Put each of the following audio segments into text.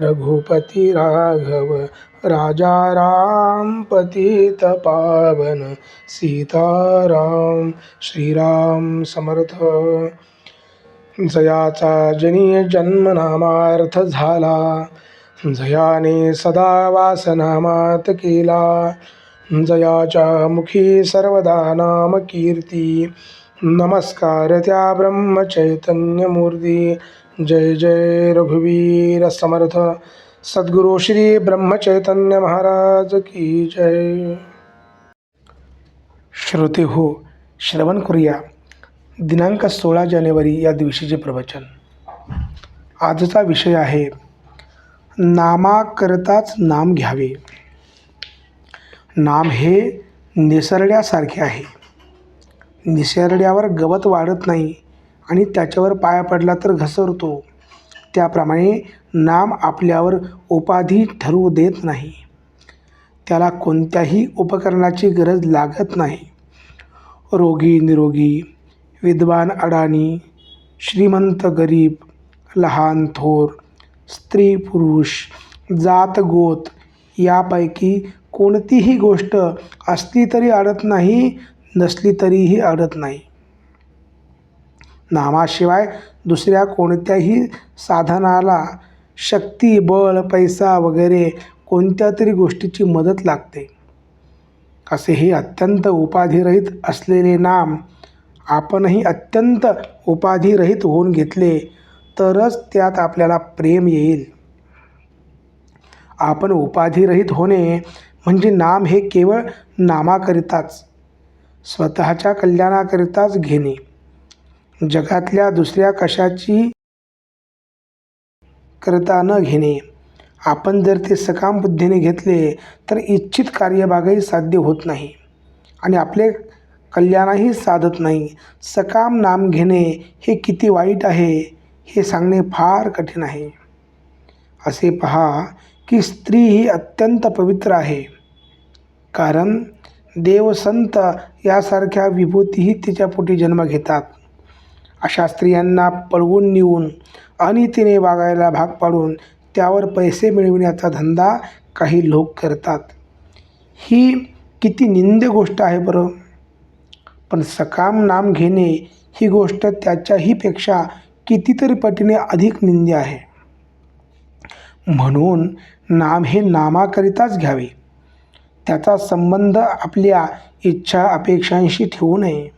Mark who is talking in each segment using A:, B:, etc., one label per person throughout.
A: रघुपती राघव राजा राम पतित पावन सीताराम श्रीराम समर्थ। जयाचा जनी जन्मनामार्थ झाला जयाने सदा वासनामात केला जयाच्या मुखी सर्वदा नाम कीर्ती नमस्कार त्या ब्रह्मचैतन्यमूर्ती जय जय रघुवीर समर्थ। सद्गुरु श्री ब्रह्मचैतन्य महाराज की जय। श्रोते हो श्रवण करूया दिनांक सोळा जानेवारी या दिवशीचे प्रवचन. आजचा विषय आहे नामाकरताच नाम घ्यावे. नाम हे निसरड्यासारखे आहे. निसरड्यावर गवत वाढत नाही आणि त्याच्यावर पाया पडला तर घसरतो. त्याप्रमाणे नाम आपल्यावर उपाधी ठरवू देत नाही. त्याला कोणत्याही उपकरणाची गरज लागत नाही. रोगी निरोगी विद्वान अडाणी श्रीमंत गरीब लहान थोर स्त्री पुरुष जात गोत यापैकी कोणतीही गोष्ट असली तरी अडत नाही नसली तरीही अडत नाही. नामाशिवाय दुसऱ्या कोणत्याही साधनाला शक्ती बळ पैसा वगैरे कोणत्या तरी गोष्टीची मदत लागते. असे हे अत्यंत उपाधिरहित असलेले नाम आपणही अत्यंत उपाधिरहित होऊन घेतले तरच त्यात आपल्याला प्रेम येईल. आपण उपाधिरहित होणे म्हणजे नाम हे केवळ नामाकरिताच स्वतःच्या कल्याणाकरिताच घेणे. जगातल्या दुसऱ्या कशाची करता न घेणे. आपण जर ते सकाम बुद्धीने घेतले तर इच्छित कार्यबागही साध्य होत नाही आणि आपले कल्याणही साधत नाही. सकाम नाम घेणे हे किती वाईट आहे हे सांगणे फार कठीण आहे. असे पहा की स्त्री ही अत्यंत पवित्र आहे. कारण देवसंत यासारख्या विभूतीही तिच्या पोटी जन्म घेतात. अशा स्त्रियांना पळवून नेऊन अनितीने वागायला भाग पाडून त्यावर पैसे मिळविण्याचा धंदा काही लोक करतात. ही किती निंद्य गोष्ट आहे बरं. पण सकाम नाम घेणे ही गोष्ट त्याच्याहीपेक्षा कितीतरी पटीने अधिक निंद्य आहे. म्हणून नाम हे नामाकरिताच घ्यावे. त्याचा संबंध आपल्या इच्छा अपेक्षांशी ठेवू नये.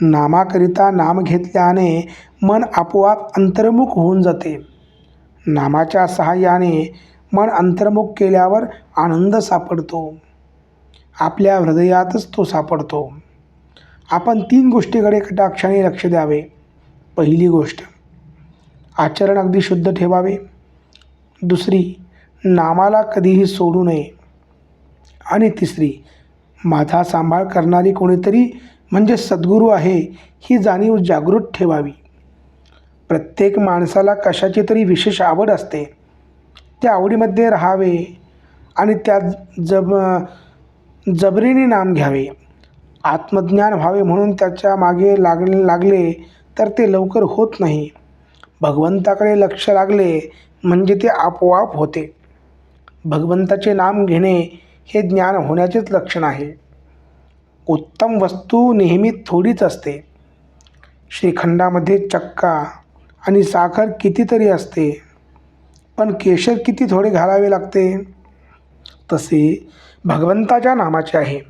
A: नामाकरिता नाम घेतल्याने मन आपोआप अंतर्मुख होऊन जाते. नामाच्या सहाय्याने मन अंतर्मुख केल्यावर आनंद सापडतो. आपल्या हृदयातच तो सापडतो. आपण तीन गोष्टीकडे कटाक्षाने लक्ष द्यावे. पहिली गोष्ट आचरण अगदी शुद्ध ठेवावे. दुसरी नामाला कधीही सोडू नये. आणि तिसरी माझा सांभाळ करणारी कोणीतरी म्हणजे सद्गुरू आहे ही जाणीव जागृत ठेवावी. प्रत्येक माणसाला कशाची तरी विशेष आवड असते. त्या आवडीमध्ये राहावे आणि त्यात जब जबरीने नाम घ्यावे. आत्मज्ञान व्हावे म्हणून त्याच्यामागे लागले लागले तर ते लवकर होत नाही. भगवंताकडे लक्ष लागले म्हणजे ते आपोआप होते. भगवंताचे नाम घेणे हे ज्ञान होण्याचेच लक्षण आहे. उत्तम वस्तू नेहमी थोडीच असते. श्रीखंडामध्ये चक्का आणि साखर कितीतरी असते. पण केशर किती थोडे घालावे लागते? तसे भगवंताच्या नामाचे आहे.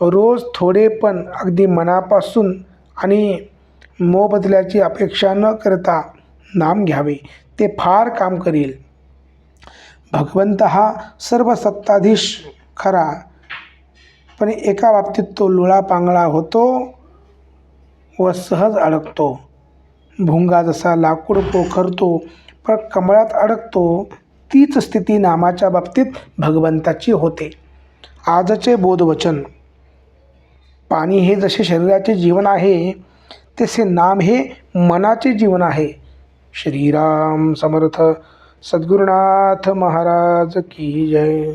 A: रोज थोडे पण अगदी मनापासून आणि मोबदल्याची अपेक्षा न करता नाम घ्यावे. ते फार काम करेल. भगवंत हा सर्व सत्ताधीश खरा पण एका बाबतीत तो लुळा पांगळा होतो व सहज अडकतो. भुंगा जसा लाकूड पोखरतो पण कमळात अडकतो तीच स्थिती नामाच्या बाबतीत भगवंताची होते. आजचे बोधवचन. पाणी हे जसे शरीराचे जीवन आहे तसे नाम हे मनाचे जीवन आहे. श्रीराम समर्थ. सद्गुरुनाथ महाराज की जय.